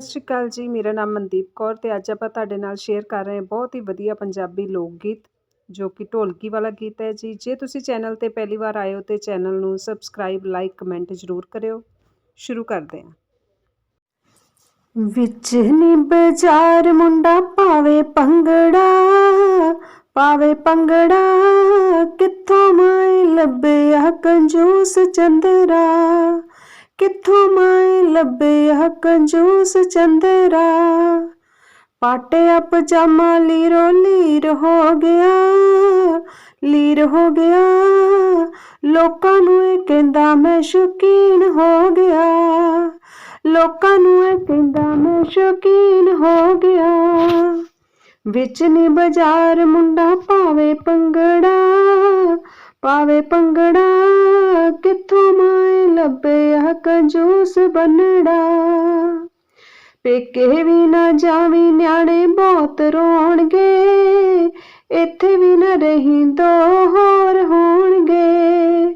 ਸਤਿ ਸ਼੍ਰੀ ਅਕਾਲ ਜੀ, ਮੇਰਾ ਨਾਮ ਮਨਦੀਪ ਕੌਰ ਤੇ ਅੱਜ ਆਪਾਂ ਤੁਹਾਡੇ ਨਾਲ ਸ਼ੇਅਰ ਕਰ ਰਹੇ ਹਾਂ ਬਹੁਤ ਹੀ ਵਧੀਆ ਪੰਜਾਬੀ ਲੋਕ ਗੀਤ, ਜੋ ਕਿ ਢੋਲਕੀ ਵਾਲਾ ਗੀਤ ਹੈ ਜੀ। ਜੇ ਤੁਸੀਂ ਚੈਨਲ ਤੇ ਪਹਿਲੀ ਵਾਰ ਆਏ ਹੋ ਤੇ ਚੈਨਲ ਨੂੰ ਸਬਸਕ੍ਰਾਈਬ ਲਾਈਕ ਕਮੈਂਟ ਜ਼ਰੂਰ ਕਰਿਓ। ਸ਼ੁਰੂ ਕਰਦੇ ਹਾਂ। ਵਿੱਚ ਨੀ ਬਾਜ਼ਾਰ ਮੁੰਡਾ ਪਾਵੇ ਪੰਗੜਾ ਪਾਵੇ ਪੰਗੜਾ, ਕਿੱਥੋਂ ਮੈਂ ਲੱਭਿਆ ਕੰਜੂਸ ਚੰਦਰਾ। ਕਿੱਥੋਂ ਮੈਂ ਲੱਭਿਆ ਕੰਜੂਸ ਚੰਦਰਾ? ਪਾਟਿਆ ਪਜਾਮਾ ਲੀਰੋ ਲੀਰ ਹੋ ਗਿਆ, ਲੀਰ ਹੋ ਗਿਆ। ਲੋਕਾਂ ਨੂੰ ਇਹ ਕਹਿੰਦਾ ਮੈਂ ਸ਼ੌਕੀਨ ਹੋ ਗਿਆ। ਲੋਕਾਂ ਨੂੰ ਇਹ ਕਹਿੰਦਾ ਮੈਂ ਸ਼ੌਕੀਨ ਹੋ ਗਿਆ। ਵਿੱਚ ਨੀ ਬਾਜ਼ਾਰ ਮੁੰਡਾ ਪਾਵੇ ਪੰਗੜਾ ਪਾਵੇ ਪੰਗੜਾ। ਕਿੱਥੋਂ ਮੈਂ ਲੱਭਿਆ ਕੰਜੂਸ ਬੰਨੜਾ? ਪੇਕੇ ਵੀ ਨਾ ਜਾਵੀਂ, ਨਿਆਣੇ ਬਹੁਤ ਰੋਣਗੇ। ਇੱਥੇ ਵੀ ਨਾ ਰਹੀ ਦੋ ਹੋਰ ਹੋਣਗੇ।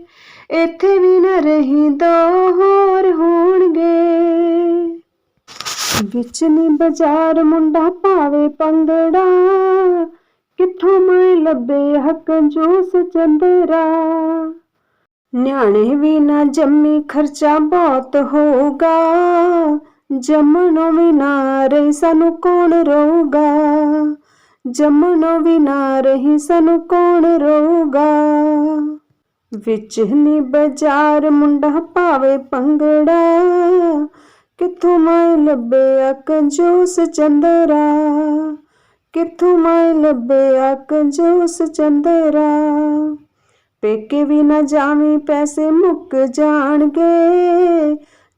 ਇੱਥੇ ਵੀ ਨਾ ਰਹੀ ਦੋ ਹੋਰ ਹੋਣਗੇ। ਵਿੱਚ ਨੀ ਬਾਜ਼ਾਰ ਮੁੰਡਾ ਪਾਵੇ ਪੰਗੜਾ ਕਿੱਥੋਂ ਮੈਂ ਲੱਭੇ ਹੱਕ ਕੰਜੂਸ ਚੰਦਰਾ? ਨਿਆਣੇ ਵੀ ਨਾ ਜੰਮੀ, ਖਰਚਾ ਬਹੁਤ ਹੋਊਗਾ। ਜੰਮਣੋਂ ਵੀ ਨਾ ਰਹੀ ਸਾਨੂੰ ਕੌਣ ਰਹੂਗਾ ਜੰਮਣੋਂ ਵੀ ਨਾ ਰਹੀ ਸਾਨੂੰ ਕੌਣ ਰਹੂਗਾ ਵਿੱਚ ਨੀ ਬਾਜ਼ਾਰ ਮੁੰਡਾ ਪਾਵੇ ਪੰਗੜਾ ਕਿੱਥੋਂ ਮੈਂ ਲੱਭਿਆ ਕੰਜੂਸ ਚੰਦਰਾ। ਕਿੱਥੋਂ ਮੈਂ ਲੱਭਿਆ ਕੰਜੂਸ ਚੰਦਰਾ। ਪੇਕੇ ਵੀ ਨਾ ਜਾਵੀਂ, ਪੈਸੇ ਮੁੱਕ ਜਾਣਗੇ।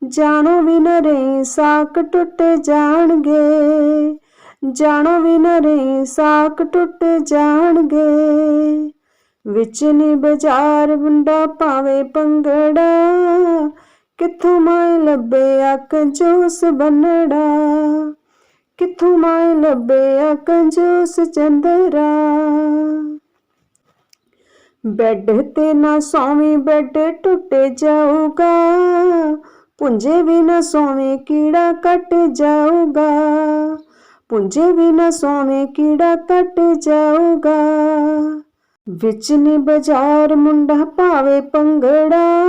ਜਾਣੋ ਵੀ ਨਾ ਰਹੀ, ਸਾਕ ਟੁੱਟ ਜਾਣਗੇ। ਜਾਣੋ ਵੀ ਨਾ ਰਹੀ, ਸਾਕ ਟੁੱਟ ਜਾਣਗੇ। ਵਿੱਚ ਨੀ ਬਾਜ਼ਾਰ, ਮੁੰਡਾ ਪਾਵੇ ਪੰਗੜਾ ਕਿੱਥੋਂ ਮੈਂ ਲੱਭਿਆ ਕੰਜੂਸ ਬੰਨੜਾ? ਕਿੱਥੋਂ ਮੈਂ ਲੱਭਿਆ ਕੰਜੂਸ ਚੰਦਰਾ? ਬੈੱਡ ਤੇ ਨਾ ਸੌਵੇਂ, ਬੈੱਡ ਟੁੱਟ ਜਾਊਗਾ। ਪੁੰਜੇ ਵੀ ਨਾ ਸੌਵੇਂ, ਕੀੜਾ ਕੱਟ ਜਾਊਗਾ। ਪੁੰਜੇ ਵੀ ਨਾ ਸੌਵੇਂ, ਕੀੜਾ ਕੱਟ ਜਾਊਗਾ। ਵਿੱਚ ਨੀ ਬਾਜ਼ਾਰ ਮੁੰਡਾ ਪਾਵੇ ਪੰਗੜਾ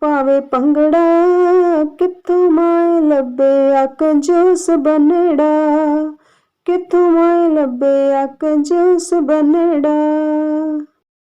ਪਾਵੇ ਪੰਗੜਾ ਕਿੱਥੋਂ ਮੈਂ ਲੱਭਿਆ ਕੰਜੂਸ ਬੰਨੜਾ। ਕਿੱਥੋਂ ਮੈਂ ਲੱਭਿਆ ਕੰਜੂਸ ਬੰਨੜਾ।